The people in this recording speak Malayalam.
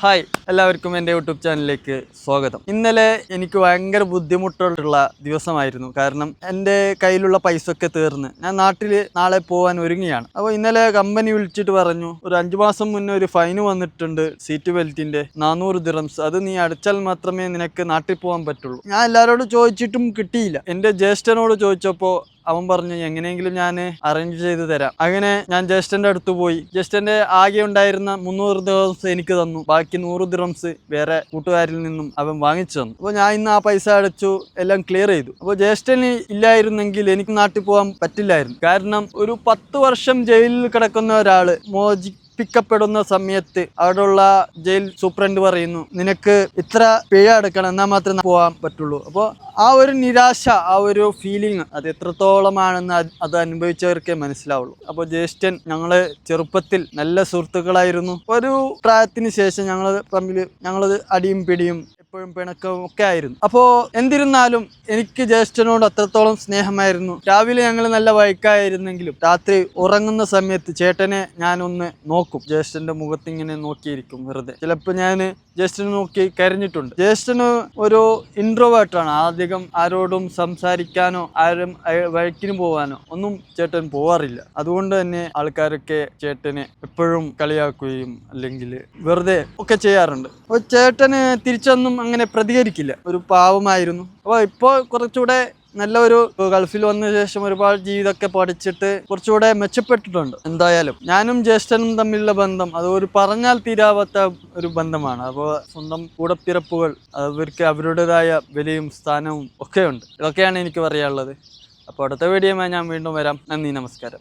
ഹായ് എല്ലാവർക്കും എന്റെ യൂട്യൂബ് ചാനലിലേക്ക് സ്വാഗതം. ഇന്നലെ എനിക്ക് ഭയങ്കര ബുദ്ധിമുട്ടുള്ള ദിവസമായിരുന്നു. കാരണം എന്റെ കയ്യിലുള്ള പൈസ ഒക്കെ തീർന്ന് ഞാൻ നാട്ടിൽ നാളെ പോകാൻ ഒരുങ്ങിയാണ്. അപ്പോൾ ഇന്നലെ കമ്പനി വിളിച്ചിട്ട് പറഞ്ഞു ഒരു അഞ്ച് മാസം മുന്നേ ഒരു ഫൈൻ വന്നിട്ടുണ്ട് സീറ്റ് ബെൽറ്റിന്റെ നാനൂറ് ദിറംസ്. അത് നീ അടച്ചാൽ മാത്രമേ നിനക്ക് നാട്ടിൽ പോകാൻ പറ്റുള്ളൂ. ഞാൻ എല്ലാവരോടും ചോദിച്ചിട്ടും കിട്ടിയില്ല. എന്റെ ജ്യേഷ്ഠനോട് ചോദിച്ചപ്പോൾ അവൻ പറഞ്ഞു എങ്ങനെയെങ്കിലും ഞാൻ അറേഞ്ച് ചെയ്ത് തരാം. അങ്ങനെ ഞാൻ ജ്യേഷ്ഠന്റെ അടുത്ത് പോയി. ജ്യേഷ്ഠന്റെ ആകെ ഉണ്ടായിരുന്ന മുന്നൂറ് ദിവസം എനിക്ക് തന്നു. ബാക്കി നൂറ് ദിറംസ് വേറെ കൂട്ടുകാരിൽ നിന്നും അവൻ വാങ്ങിച്ചു തന്നു. അപ്പോൾ ഞാൻ ഇന്ന് ആ പൈസ അടച്ചു എല്ലാം ക്ലിയർ ചെയ്തു. അപ്പോൾ ജ്യേഷ്ഠന് ഇല്ലായിരുന്നെങ്കിൽ എനിക്ക് നാട്ടിൽ പോകാൻ പറ്റില്ലായിരുന്നു. കാരണം ഒരു പത്ത് വർഷം ജയിലിൽ കിടക്കുന്ന ഒരാൾ മോചി പിക്കപ്പെടുന്ന സമയത്ത് അവിടെയുള്ള ജയിൽ സൂപ്രണ്ട് പറയുന്നു നിനക്ക് ഇത്ര പിഴ എടുക്കണം എന്നാൽ മാത്രമേ പോകാൻ പറ്റുള്ളൂ. അപ്പോൾ ആ ഒരു നിരാശ ആ ഒരു ഫീലിംഗ് അത് എത്രത്തോളമാണെന്ന് അത് അത് അനുഭവിച്ചവർക്കേ മനസ്സിലാവുള്ളൂ. അപ്പോൾ ജ്യേഷ്ഠൻ ഞങ്ങൾ ചെറുപ്പത്തിൽ നല്ല സുഹൃത്തുക്കളായിരുന്നു. ഒരു പ്രായത്തിന് ശേഷം ഞങ്ങൾ തമ്മിൽ ഞങ്ങൾ അടിയും പിടിയും എപ്പോഴും പിണക്കവും ഒക്കെ ആയിരുന്നു. അപ്പോൾ എന്തിരുന്നാലും എനിക്ക് ജ്യേഷ്ഠനോട് അത്രത്തോളം സ്നേഹമായിരുന്നു. രാവിലെ ഞങ്ങൾ നല്ല വഴക്കായിരുന്നെങ്കിലും രാത്രി ഉറങ്ങുന്ന സമയത്ത് ചേട്ടനെ ഞാനൊന്ന് നോക്കും. ജ്യേഷ്ഠന്റെ മുഖത്ത് ഇങ്ങനെ നോക്കിയിരിക്കും വെറുതെ. ചിലപ്പോൾ ഞാൻ ജ്യേഷ്ഠനെ നോക്കി കരഞ്ഞിട്ടുണ്ട്. ജ്യേഷ്ഠന് ഒരു ഇൻട്രോവേർട്ടാണ് അധികം ആരോടും സംസാരിക്കാനോ ആരും വഴക്കിന് പോകാനോ ഒന്നും ചേട്ടൻ പോവാറില്ല. അതുകൊണ്ട് തന്നെ ആൾക്കാരൊക്കെ ചേട്ടനെ എപ്പോഴും കളിയാക്കുകയും അല്ലെങ്കിൽ വെറുതെ ഒക്കെ ചെയ്യാറുണ്ട്. അപ്പോൾ ചേട്ടന് തിരിച്ചൊന്നും അങ്ങനെ പ്രതികരിക്കില്ല. ഒരു പാവമായിരുന്നു. അപ്പോൾ ഇപ്പോൾ കുറച്ചുകൂടെ നല്ല ഒരു ഗൾഫിൽ വന്ന ശേഷം ഒരുപാട് ജീവിതമൊക്കെ പഠിച്ചിട്ട് കുറച്ചുകൂടെ മെച്ചപ്പെട്ടിട്ടുണ്ട്. എന്തായാലും ഞാനും ജ്യേഷ്ഠനും തമ്മിലുള്ള ബന്ധം അത് ഒരു പറഞ്ഞാൽ തീരാവാത്ത ഒരു ബന്ധമാണ്. അപ്പോൾ സ്വന്തം കൂടപ്പിറപ്പുകൾ അവർക്ക് അവരുടേതായ വിലയും സ്ഥാനവും ഒക്കെയുണ്ട് ഇതൊക്കെയാണ് എനിക്ക് പറയാനുള്ളത്. അപ്പോൾ അടുത്ത വീഡിയോമായി ഞാൻ വീണ്ടും വരാം. നന്ദി നമസ്കാരം.